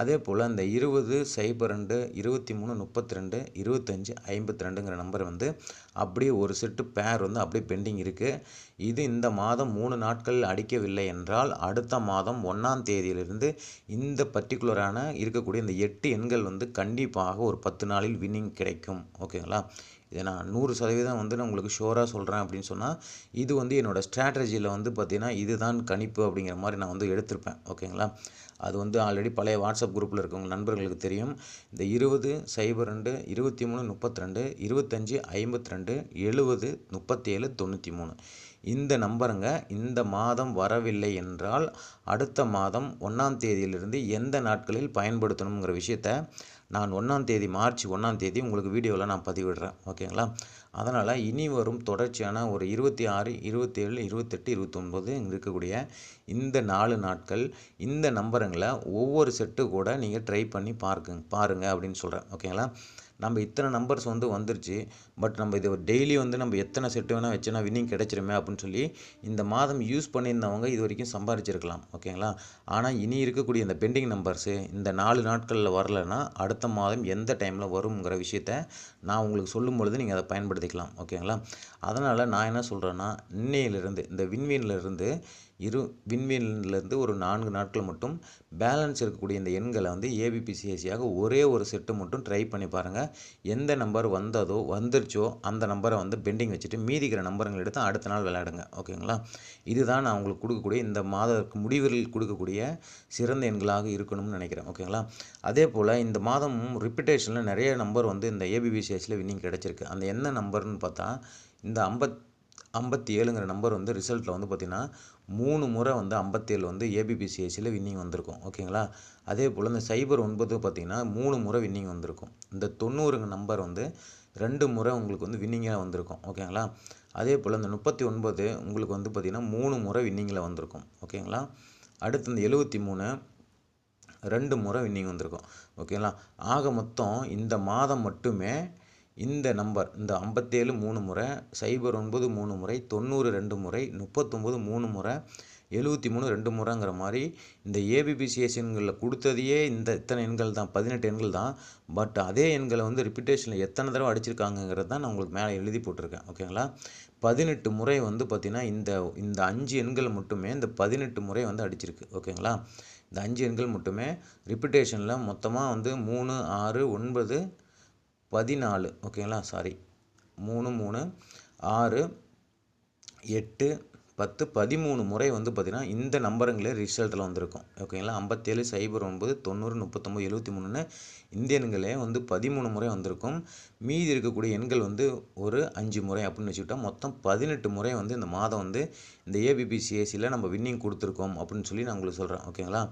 அதே போல் இந்த இருபது சைபர் ரெண்டு இருபத்தி மூணு முப்பத்தி ரெண்டு இருபத்தஞ்சி ஐம்பத்தி ரெண்டுங்கிற நம்பர் வந்து அப்படியே ஒரு செட்டு பேர் வந்து அப்படியே பெண்டிங் இருக்குது இது இந்த மாதம் மூணு நாட்கள் அடிக்கவில்லை என்றால் அடுத்த மாதம் ஒன்றாம் தேதியிலிருந்து இந்த பர்டிகுலரான இருக்கக்கூடிய இந்த எட்டு எண்கள் வந்து கண்டிப்பாக ஒரு பத்து நாளில் வின்னிங் கிடைக்கும். ஓகேங்களா? இதை நான் நூறு சதவீதம் வந்து நான் உங்களுக்கு ஷோராக சொல்கிறேன் அப்படின்னு சொன்னால் இது வந்து என்னோடய ஸ்ட்ராட்டஜியில் வந்து பார்த்திங்கன்னா இதுதான் கணிப்பு அப்படிங்கிற மாதிரி நான் வந்து எடுத்திருப்பேன். ஓகேங்களா? அது வந்து ஆல்ரெடி பழைய வாட்ஸ்அப் குரூப்பில் இருக்கவங்க நண்பர்களுக்கு தெரியும். இந்த இருபது சைபர் ரெண்டு இருபத்தி மூணு முப்பத்தி ரெண்டு இருபத்தஞ்சி ஐம்பத்தி ரெண்டு எழுபது முப்பத்தேழு தொண்ணூற்றி மூணு. இந்த நம்பருங்க இந்த மாதம் வரவில்லை என்றால் அடுத்த மாதம் ஒன்றாம் தேதியிலிருந்து எந்த நாட்களில் பயன்படுத்தணுங்கிற விஷயத்த நான் ஒன்றாம் தேதி மார்ச் ஒன்றாம் தேதி உங்களுக்கு வீடியோவில் நான் பதிவிடுறேன். ஓகேங்களா? அதனால் இனி வரும் தொடர்ச்சியான ஒரு இருபத்தி ஆறு இருபத்தேழு இருபத்தெட்டு இருபத்தொன்பது இருக்கக்கூடிய இந்த நாலு நாட்கள் இந்த நம்பருங்களை ஒவ்வொரு செட்டு கூட நீங்கள் ட்ரை பண்ணி பார்க்குங்க பாருங்கள் அப்படின்னு சொல்கிறேன் ஓகேங்களா? நம்ம இத்தனை நம்பர்ஸ் வந்து வந்துருச்சு பட் நம்ம இது டெய்லி வந்து நம்ம எத்தனை செட்டு வேணால் வச்சோன்னா வின்னிங் கிடச்சிருமே அப்படின்னு சொல்லி இந்த மாதம் யூஸ் பண்ணியிருந்தவங்க இது வரைக்கும் சம்பாரிச்சிருக்கலாம் ஓகேங்களா ஆனால் இனி இருக்கக்கூடிய இந்த பெண்டிங் நம்பர்ஸு இந்த நாலு நாட்களில் வரலைன்னா அடுத்த மாதம் எந்த டைமில் வருங்கிற விஷயத்த நான் உங்களுக்கு சொல்லும் பொழுது நீங்கள் அதை பயன்படுத்திக்கலாம் ஓகேங்களா அதனால் நான் என்ன சொல்கிறேன்னா இன்னையிலிருந்து இந்த விண்வீன்லேருந்து இரு விண்வீன்லேருந்து ஒரு நான்கு நாட்கள் மட்டும் பேலன்ஸ் இருக்கக்கூடிய இந்த எண்களை வந்து ஏபிபிசிஎஸ்சியாக ஒரே ஒரு செட்டு மட்டும் ட்ரை பண்ணி பாருங்கள் எந்த நம்பர் வந்ததோ வந்துருச்சோ அந்த நம்பரை வந்து பெண்டிங் வச்சுட்டு மீதிக்கிற நம்பருங்களை எடுத்து அடுத்த நாள் விளையாடுங்க. ஓகேங்களா இதுதான் நான் உங்களுக்கு கொடுக்கக்கூடிய இந்த மாத முடிவில் கொடுக்கக்கூடிய சிறந்த எண்களாக இருக்கணும்னு நினைக்கிறேன். ஓகேங்களா அதே போல் இந்த மாதம் ரிப்பிட்டேஷனில் நிறைய நம்பர் வந்து இந்த ஏபிபிசிஎஸ்சியில் வின்னிங் கிடச்சிருக்கு. அந்த என்ன நம்பர்னு பார்த்தா இந்த ஐம்பத் ஐம்பத்தி ஏழுங்கிற நம்பர் வந்து ரிசல்ட்டில் வந்து பார்த்திங்கன்னா மூணு முறை வந்து ஐம்பத்தேழு வந்து ஏபிபிசிஎஸ்சியில் வின்னிங் வந்திருக்கும். ஓகேங்களா? அதே போல் இந்த சைபர் ஒன்பது பார்த்திங்கன்னா மூணு முறை வின்னிங் வந்திருக்கும். இந்த தொண்ணூறுங்க நம்பர் வந்து ரெண்டு முறை உங்களுக்கு வந்து வின்னிங்காக வந்திருக்கும். ஓகேங்களா? அதே போல் இந்த முப்பத்தி ஒன்பது உங்களுக்கு வந்து பார்த்திங்கன்னா மூணு முறை வின்னிங்கில் வந்திருக்கும். ஓகேங்களா? அடுத்து இந்த எழுபத்தி மூணு ரெண்டு முறை வின்னிங் வந்திருக்கும். ஓகேங்களா? ஆக மொத்தம் இந்த மாதம் மட்டுமே இந்த நம்பர் இந்த ஐம்பத்தேழு மூணு முறை சைபர் ஒன்பது மூணு முறை தொண்ணூறு ரெண்டு முறை முப்பத்தொம்பது மூணு முறை எழுபத்தி மூணு ரெண்டு முறைங்கிற மாதிரி இந்த ஏபிபிசிஎஸ் எண்களில் கொடுத்ததையே இந்த இத்தனை எண்கள் தான் பதினெட்டு எண்கள் தான். பட் அதே எண்களை வந்து ரிப்பிட்டேஷனில் எத்தனை தடவை அடிச்சிருக்காங்கங்கிறது தான் நான் உங்களுக்கு மேலே எழுதி போட்டிருக்கேன் ஓகேங்களா? பதினெட்டு முறை வந்து பார்த்திங்கன்னா இந்த இந்த அஞ்சு எண்கள் மட்டுமே இந்த பதினெட்டு முறை வந்து அடிச்சிருக்கு ஓகேங்களா? இந்த அஞ்சு எண்கள் மட்டுமே ரிப்பிட்டேஷனில் மொத்தமாக வந்து மூணு ஆறு ஒன்பது பதினாலு ஓகேங்களா? சாரி மூணு மூணு ஆறு எட்டு பத்து பதிமூணு முறை வந்து பார்த்திங்கன்னா இந்த நம்பருங்களே ரிசல்ட்டில் வந்திருக்கும். ஓகேங்களா? ஐம்பத்தேழு சைபர் ஒன்பது தொண்ணூறு முப்பத்தொம்பது எழுபத்தி மூணுன்னு இந்த எண்களே வந்து பதிமூணு முறை வந்திருக்கும். மீதி இருக்கக்கூடிய எண்கள் வந்து ஒரு அஞ்சு முறை அப்படின்னு வச்சுக்கிட்டா மொத்தம் பதினெட்டு முறை வந்து இந்த மாதம் வந்து இந்த ஏபிபிசிஎஸ்சியில் நம்ம வின்னிங் கொடுத்துருக்கோம் அப்படின்னு சொல்லி நான் உங்களுக்கு சொல்கிறேன் ஓகேங்களா?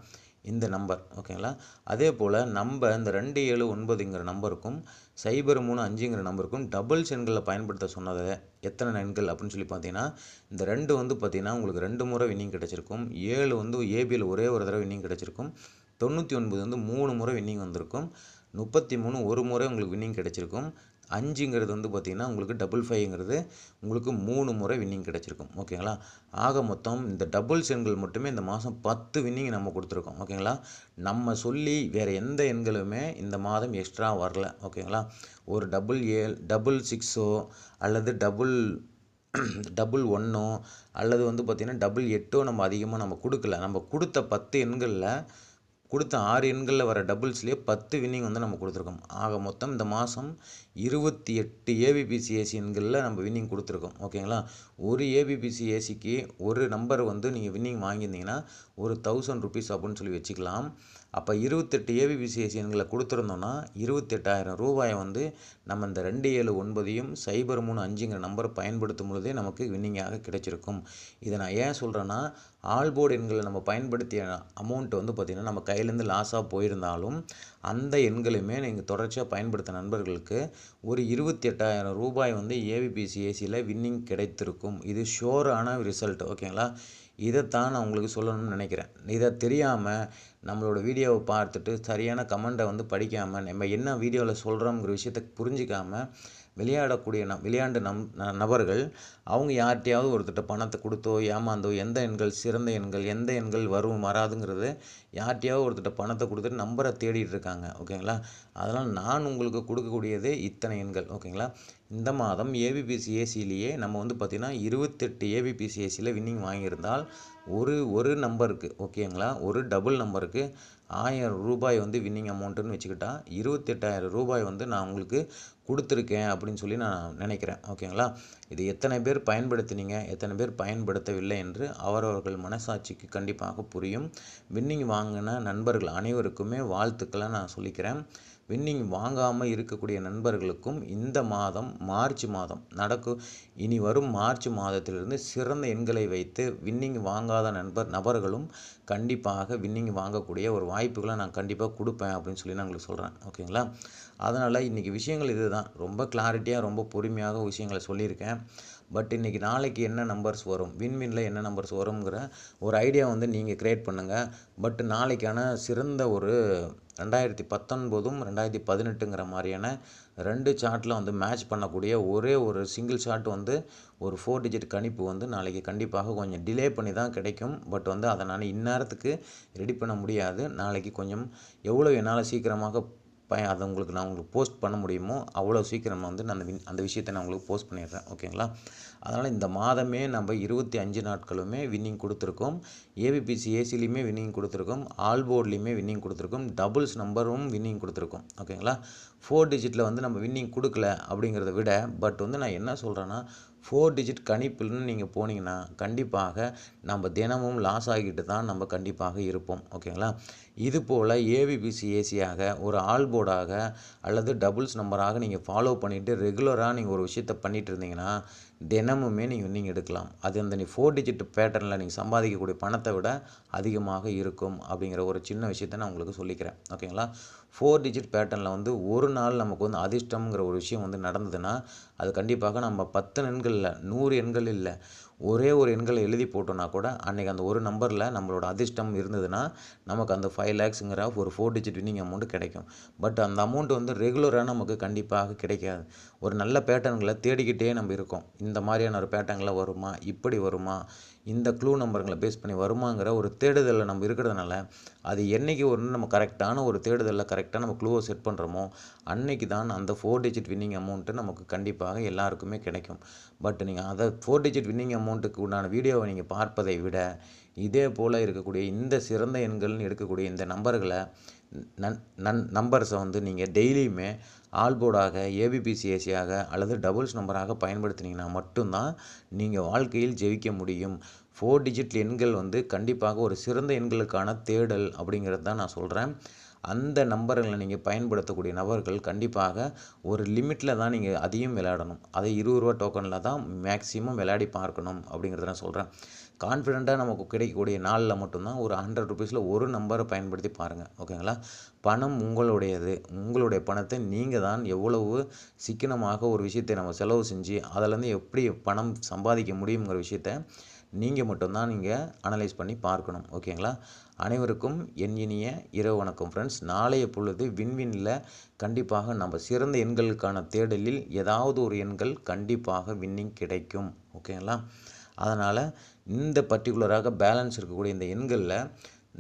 இந்த நம்பர். ஓகேங்களா? அதே போல் நம்ம இந்த ரெண்டு ஏழு ஒன்பதுங்கிற நம்பருக்கும் சைபர் மூணு அஞ்சுங்கிற நம்பருக்கும் டபுள்ஸ் எண்களில் பயன்படுத்த சொன்னதை எத்தனை எண்கள் அப்படின்னு சொல்லி பார்த்தீங்கன்னா இந்த ரெண்டு வந்து பார்த்தீங்கன்னா உங்களுக்கு ரெண்டு முறை வின்னிங் கிடச்சிருக்கும். ஏழு வந்து ஏபியில் ஒரே ஒரு தடவை வின்னிங் கிடச்சிருக்கும். தொண்ணூற்றி ஒன்பது வந்து மூணு முறை வின்னிங் வந்திருக்கும். முப்பத்தி மூணு ஒரு முறை உங்களுக்கு வின்னிங் கிடச்சிருக்கும். அஞ்சுங்கிறது வந்து பார்த்திங்கன்னா உங்களுக்கு டபுள் ஃபைவ்ங்கிறது உங்களுக்கு மூணு முறை வின்னிங் கிடச்சிருக்கும். ஓகேங்களா? ஆக மொத்தம் இந்த டபுள்ஸ் எண்கள் மட்டுமே இந்த மாதம் பத்து வின்னிங் நம்ம கொடுத்துருக்கோம். ஓகேங்களா? நம்ம சொல்லி வேறு எந்த எண்களுமே இந்த மாதம் எக்ஸ்ட்ரா வரல. ஓகேங்களா? ஒரு டபுள் ஏழு டபுள் சிக்ஸோ அல்லது டபுள் டபுள் ஒன்னோ அல்லது வந்து பார்த்திங்கன்னா டபுள் எட்டோ நம்ம அதிகமாக நம்ம கொடுக்கல. நம்ம கொடுத்த பத்து எண்களில் கொடுத்த ஆறு எண்களில் வர டபுள்ஸ்லேயே பத்து வின்னிங் வந்து நம்ம கொடுத்துருக்கோம். ஆக மொத்தம் இந்த மாதம் இருபத்தி எட்டு ஏபிபிசி ஏசி எண்களில் நம்ம வின்னிங் கொடுத்துருக்கோம். ஓகேங்களா? ஒரு ஏபிபிசி ஏசிக்கு ஒரு நம்பர் வந்து நீங்கள் வின்னிங் வாங்கியிருந்தீங்கன்னா ஒரு தௌசண்ட் ருபீஸ் அப்படின்னு சொல்லி வச்சுக்கலாம். அப்போ இருபத்தெட்டு ஏபிபிசி ஏசி எண்களை கொடுத்துருந்தோன்னா இருபத்தெட்டாயிரம் ரூபாயை வந்து நம்ம இந்த ரெண்டு ஏழு ஒன்பதையும் சைபர் மூணு அஞ்சுங்கிற நம்பரை பயன்படுத்தும் பொழுதே நமக்கு வின்னிங்காக கிடைச்சிருக்கும். இதை நான் ஏன் சொல்கிறேன்னா ஆல்போர்டு எண்களை நம்ம பயன்படுத்திய அமௌண்ட் வந்து பார்த்திங்கன்னா நம்ம கையிலேருந்து லாஸாக போயிருந்தாலும் அந்த எண்களுமே நீங்கள் தொடர்ச்சியாக பயன்படுத்த நண்பர்களுக்கு ஒரு இருபத்தி எட்டாயிரம் ரூபாய் வந்து ஏபிபிசி ஏசியில் வின்னிங் கிடைத்திருக்கும். இது ஷோரான ரிசல்ட் ஓகேங்களா? இதைத்தான் நான் உங்களுக்கு சொல்லணும்னு நினைக்கிறேன். இதை தெரியாமல் நம்மளோட வீடியோவை பார்த்துட்டு சரியான கமெண்ட்டை வந்து படிக்காமல் நம்ம என்ன வீடியோவில் சொல்கிறோங்கிற விஷயத்தை புரிஞ்சிக்காமல் விளையாடக்கூடிய ந விளையாண்டு நம் ந- நபர்கள் அவங்க யார்கிட்டையாவது ஒருத்தர்கிட்ட பணத்தை கொடுத்தோ ஏமாந்தோ எந்த எண்கள் சிறந்த எண்கள் எந்த எண்கள் வரும் வராதுங்கிறது யார்கிட்டையாவது ஒருத்தட்ட பணத்தை கொடுத்துட்டு நம்பரை தேடிட்டு இருக்காங்க ஓகேங்களா? அதனால் நான் உங்களுக்கு கொடுக்கக்கூடியது இத்தனை எண்கள் ஓகேங்களா? இந்த மாதம் ஏபிபிசி ஏசிலேயே நம்ம வந்து பார்த்திங்கன்னா இருபத்தெட்டு ஏபிபிசி ஏசியில் வின்னிங் வாங்கியிருந்தால் ஒரு ஒரு நம்பருக்கு ஓகேங்களா? ஒரு டபுள் நம்பருக்கு ஆயிரம் ரூபாய் வந்து வின்னிங் அமௌண்ட்டுன்னு வச்சுக்கிட்டா இருபத்தெட்டாயிரம் ரூபாய் வந்து நான் உங்களுக்கு கொடுத்துருக்கேன் அப்படின்னு சொல்லி நான் நினைக்கிறேன். ஓகேங்களா? இது எத்தனை பேர் பயன்படுத்தினீங்க? எத்தனை பேர் பயன்படுத்தவில்லை என்று அவரவர்கள் மனசாட்சிக்கு கண்டிப்பாக புரியும். வின்னிங் வாங்கின நண்பர்கள் அனைவருக்குமே வாழ்த்துக்களை நான் சொல்லிக்கிறேன். வின்னிங் வாங்காமல் இருக்கக்கூடிய நண்பர்களுக்கும் இந்த மாதம் மார்ச் மாதம் நடக்கும். இனி வரும் மார்ச் மாதத்திலிருந்து சிறந்த எண்களை வைத்து வின்னிங் வாங்காத நண்பர் நபர்களும் கண்டிப்பாக வின்னிங் வாங்கக்கூடிய ஒரு வாய்ப்புகளை நான் கண்டிப்பாக கொடுப்பேன் அப்படின்னு சொல்லி நான் உங்களுக்கு சொல்கிறேன் ஓகேங்களா? அதனால் இன்றைக்கி விஷயங்கள் இதுதான். ரொம்ப கிளாரிட்டியாக ரொம்ப பொறுமையாக விஷயங்களை சொல்லியிருக்கேன். பட் இன்றைக்கி நாளைக்கு என்ன நம்பர்ஸ் வரும்? வின்வின்ல என்ன நம்பர்ஸ் வருங்கிற ஒரு ஐடியா வந்து நீங்கள் க்ரியேட் பண்ணுங்கள் பட் நாளைக்கான சிறந்த ஒரு ரெண்டாயிரத்தி பத்தொன்பதும் ரெண்டாயிரத்தி பதினெட்டுங்கிற மாதிரியான ரெண்டு சார்ட்டில் வந்து மேட்ச் பண்ணக்கூடிய ஒரே ஒரு சிங்கிள் ஷாட் வந்து ஒரு ஃபோர் டிஜிட் கணிப்பு வந்து நாளைக்கு கண்டிப்பாக கொஞ்சம் டிலே பண்ணி தான் கிடைக்கும். பட் வந்து அதை நான் இந்நேரத்துக்கு ரெடி பண்ண முடியாது. நாளைக்கு கொஞ்சம் எவ்வளோ என்னால் சீக்கிரமாக பையன் அதை உங்களுக்கு நான் உங்களுக்கு போஸ்ட் பண்ண முடியுமோ அவ்வளோ சீக்கிரம் வந்து நான் அந்த வின் அந்த விஷயத்தை நான் உங்களுக்கு போஸ்ட் பண்ணிடுறேன். ஓகேங்களா அதனால் இந்த மாதமே நம்ம இருபத்தி அஞ்சு நாட்களுமே வின்னிங் கொடுத்துருக்கோம். ஏபிபிசி ஏசிலையுமே வின்னிங் கொடுத்துருக்கோம். ஆல் போர்ட்லேயுமே வின்னிங் கொடுத்துருக்கோம். டபுள்ஸ் நம்பரும் வின்னிங் கொடுத்துருக்கோம். ஓகேங்களா ஃபோர் டிஜிட்டில் வந்து நம்ம வின்னிங் கொடுக்கல அப்படிங்கிறத விட பட் வந்து நான் என்ன சொல்கிறேன்னா ஃபோர் டிஜிட் கணிப்புன்னு நீங்கள் போனீங்கன்னா கண்டிப்பாக நம்ம தினமும் லாஸ் ஆகிட்டு தான் நம்ம கண்டிப்பாக இருப்போம். ஓகேங்களா? இது போல் ஏபிபிசி ஏசியாக ஒரு ஆல் போர்டாக அல்லது டபுள்ஸ் நம்பராக நீங்கள் ஃபாலோ பண்ணிவிட்டு ரெகுலராக நீங்கள் ஒரு விஷயத்த பண்ணிட்டு இருந்தீங்கன்னா தினமுமே நீங்கள் நீங்கள் எடுக்கலாம். அது அந்த நீ ஃபோர் டிஜிட் பேட்டர்னில் நீங்கள் சம்பாதிக்கக்கூடிய பணத்தை விட அதிகமாக இருக்கும் அப்படிங்கிற ஒரு சின்ன விஷயத்த நான் உங்களுக்கு சொல்லிக்கிறேன். ஓகேங்களா? ஃபோர் டிஜிட் பேட்டர்னில் வந்து ஒரு நாள் நமக்கு வந்து அதிர்ஷ்டம்ங்கிற ஒரு விஷயம் வந்து நடந்ததுன்னா அது கண்டிப்பாக நம்ம பத்து எண்களில் நூறு எண்கள் இல்லை ஒரே ஒரு எண்களை எழுதி போட்டோன்னா கூட அன்றைக்கி அந்த ஒரு நம்பரில் நம்மளோட அதிர்ஷ்டம் இருந்ததுன்னா நமக்கு அந்த ஃபைவ் லேக்ஸுங்கிற ஒரு ஃபோர் டிஜிட் வின்னிங் அமௌண்ட் கிடைக்கும். பட் அந்த அமௌண்ட் வந்து ரெகுலராக நமக்கு கண்டிப்பாக கிடைக்காது. ஒரு நல்ல பேட்டர்ன்களை தேடிக்கிட்டே நம்ம இருக்கோம். இந்த மாதிரியான ஒரு பேட்டர்னில் வருமா? இப்படி வருமா? இந்த க்ளூ நம்பருங்களை பேஸ் பண்ணி வருமாங்கிற ஒரு தேடுதலில் நம்ம இருக்கிறதுனால அது என்னைக்கு ஒரு நம்ம கரெக்டான ஒரு தேடுதலில் கரெக்டாக நம்ம க்ளூவை செட் பண்ணுறோமோ அன்னைக்கு தான் அந்த ஃபோர் டிஜிட் வின்னிங் அமௌண்ட்டு நமக்கு கண்டிப்பாக எல்லாருக்குமே கிடைக்கும். பட் நீங்கள் அதை ஃபோர் டிஜிட் வின்னிங் அமௌண்ட்டுக்கு உண்டான வீடியோவை நீங்கள் பார்ப்பதை விட இதே போல் இருக்கக்கூடிய இந்த சிறந்த எண்கள்னு எடுக்கக்கூடிய இந்த நம்பர்களை நன் நன் நம்பர்ஸை வந்து நீங்கள் டெய்லியுமே ஆல்போர்டாக ஏபிபிசிஎஸ்சியாக அல்லது டபுள்ஸ் நம்பராக பயன்படுத்தினீங்கன்னா மட்டும்தான் நீங்கள் வாழ்க்கையில் ஜெயிக்க முடியும். ஃபோர் டிஜிட் எண்கள் வந்து கண்டிப்பாக ஒரு சிறந்த எண்களுக்கான தேடல் அப்படிங்கிறது தான் நான் சொல்கிறேன் அந்த நம்பர்களை நீங்கள் பயன்படுத்தக்கூடிய நபர்கள் கண்டிப்பாக ஒரு லிமிட்டில் தான் நீங்கள் அதையும் விளையாடணும். அதை இருபது ரூபா டோக்கனில் தான் மேக்ஸிமம் விளையாடி பார்க்கணும் அப்படிங்கிறத நான் சொல்கிறேன் கான்ஃபிடெண்ட்டாக நமக்கு கிடைக்கக்கூடிய நாளில் மட்டும்தான் ஒரு ஹண்ட்ரட் ருபீஸில் ஒரு நம்பரை பயன்படுத்தி பாருங்கள் ஓகேங்களா? பணம் உங்களுடையது. உங்களுடைய பணத்தை நீங்கள் தான் எவ்வளவு சிக்கனமாக ஒரு விஷயத்தை நம்ம செலவு செஞ்சு அதிலேருந்து எப்படி பணம் சம்பாதிக்க முடியுங்கிற விஷயத்த நீங்கள் மட்டும்தான் நீங்கள் அனலைஸ் பண்ணி பார்க்கணும். ஓகேங்களா? அனைவருக்கும் என் இனிய இரவு வணக்கம் ஃப்ரெண்ட்ஸ் நாளைய பொழுது விண்வினில் கண்டிப்பாக நம்ம சிறந்த எண்களுக்கான தேடலில் ஏதாவது ஒரு எண்கள் கண்டிப்பாக வின்னிங் கிடைக்கும். ஓகேங்களா? அதனால் இந்த பர்டிகுலராக பேலன்ஸ் இருக்கக்கூடிய இந்த எண்களில்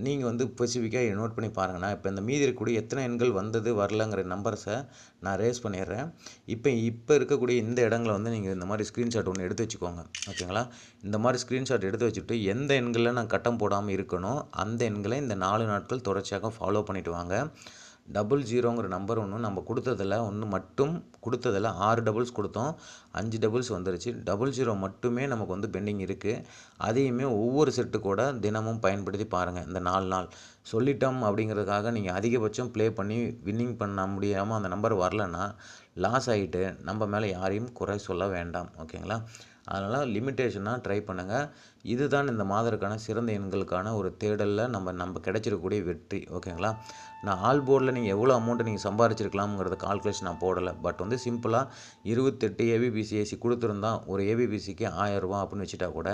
நீங்கள் வந்து ஸ்பெசிஃபிக்காக நோட் பண்ணி பாருங்கண்ணா இப்போ இந்த மீதி இருக்கக்கூடிய எத்தனை எண்கள் வந்தது வரலங்கிற நம்பர்ஸை நான் ரேஸ் பண்ணிடுறேன். இப்போ இப்போ இருக்கக்கூடிய இந்த இடங்களை வந்து நீங்கள் இந்த மாதிரி ஸ்க்ரீன்ஷாட் ஒன்று எடுத்து வச்சுக்கோங்க. ஓகேங்களா இந்த மாதிரி ஸ்க்ரீன்ஷாட் எடுத்து வச்சுட்டு எந்த எண்களில் நான் கட்டம் போடாமல் இருக்கணும் அந்த எண்களை இந்த நாலு நாட்கள் தொடர்ச்சியாக ஃபாலோ பண்ணிவிட்டு வாங்க. டபுள் ஜீரோங்கிற நம்பர் ஒன்று நம்ம கொடுத்ததில் ஒன்று மட்டும் கொடுத்ததில் ஆறு டபுள்ஸ் கொடுத்தோம். அஞ்சு டபுள்ஸ் வந்துருச்சு. டபுள் ஜீரோ மட்டுமே நமக்கு வந்து பெண்டிங் இருக்குது அதையுமே ஒவ்வொரு செட்டு கூட தினமும் பயன்படுத்தி பாருங்கள் இந்த நாலு நாள். சொல்லிட்டோம் அப்படிங்கிறதுக்காக நீங்கள் அதிகபட்சம் ப்ளே பண்ணி வின்னிங் பண்ண முடியாமல் அந்த நம்பர் வரலன்னா லாஸ் ஆகிட்டு நம்ம மேலே யாரையும் குறை சொல்ல வேண்டாம். ஓகேங்களா? அதனால் லிமிட்டேஷனாக ட்ரை பண்ணுங்கள் இதுதான் இந்த மாதருக்கான சிறந்த எண்களுக்கான ஒரு தேடலில் நம்ம நம்ம கிடைச்சிருக்கக்கூடிய வெற்றி. ஓகேங்களா? நான் ஆல் போர்டில் நீங்கள் எவ்வளோ அமௌண்ட்டை நீங்கள் சம்பாரிச்சிருக்கலாம்ங்கிறத கால்குலேஷன் நான் போடலை. பட் வந்து சிம்பிளாக இருபத்தெட்டு ஏபிபிசிஏசி கொடுத்துருந்தா ஒரு ஏபிபிசிக்கு ஆயரூபா அப்படின்னு வச்சுட்டா கூட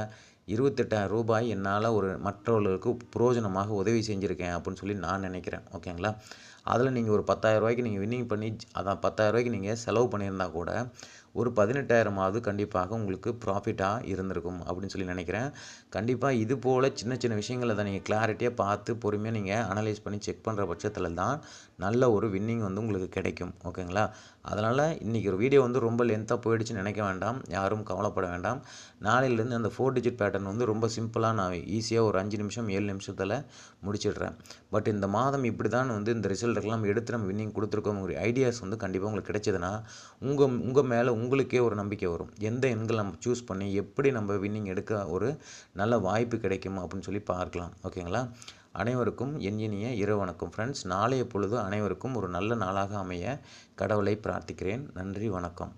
இருபத்தெட்டாயிரம் ரூபாய் என்னால் ஒரு மற்றவர்களுக்கு புரோஜனமாக உதவி செஞ்சுருக்கேன் அப்படின்னு சொல்லி நான் நினைக்கிறேன். ஓகேங்களா? அதில் நீங்கள் ஒரு பத்தாயிரரூபாய்க்கு நீங்கள் வின்னிங் பண்ணி அதான் பத்தாயிரரூபாய்க்கு நீங்கள் செலவு பண்ணியிருந்தா கூட ஒரு பதினெட்டாயிரமாவது கண்டிப்பாக உங்களுக்கு ப்ராஃபிட்டாக இருந்திருக்கும் அப்படின்னு சொல்லி நினைக்கிறேன். கண்டிப்பாக இது போல் சின்ன சின்ன விஷயங்களை தான் நீங்கள் கிளாரிட்டியாக பார்த்து பொறுமையாக நீங்கள் அனலைஸ் பண்ணி செக் பண்ணுற பட்சத்தில் தான் நல்ல ஒரு வின்னிங் வந்து உங்களுக்கு கிடைக்கும். ஓகேங்களா? அதனால் இன்றைக்கி ஒரு வீடியோ வந்து ரொம்ப லென்த்தாக போயிடுச்சுன்னு நினைக்க வேண்டாம். யாரும் கவலைப்பட வேண்டாம். நாளையிலேருந்து அந்த ஃபோர் டிஜிட் பேட்டர்ன் வந்து ரொம்ப சிம்பிளாக நான் ஈஸியாக ஒரு அஞ்சு நிமிஷம் ஏழு நிமிஷத்தில் முடிச்சிடுறேன். பட் இந்த மாதம் இப்படி தான் வந்து இந்த ரிசல்ட்டுக்கெல்லாம் எடுத்து நம்ம வின்னிங் கொடுத்துருக்கோம் ஒரு ஐடியாஸ் வந்து கண்டிப்பாக உங்களுக்கு கிடைச்சதுன்னா உங்கள் உங்கள் மேலே உங்களுக்கே ஒரு நம்பிக்கை வரும். எந்த எண்கள் நம்ம சூஸ் பண்ணி எப்படி நம்ம வின்னிங் எடுக்க ஒரு நல்ல வாய்ப்பு கிடைக்கும் அப்படின்னு சொல்லி பார்க்கலாம். ஓகேங்களா? அனைவருக்கும் என் இனிய இரவு வணக்கம் ஃப்ரெண்ட்ஸ் நாளைய பொழுது அனைவருக்கும் ஒரு நல்ல நாளாக அமைய கடவுளை பிரார்த்திக்கிறேன். நன்றி வணக்கம்.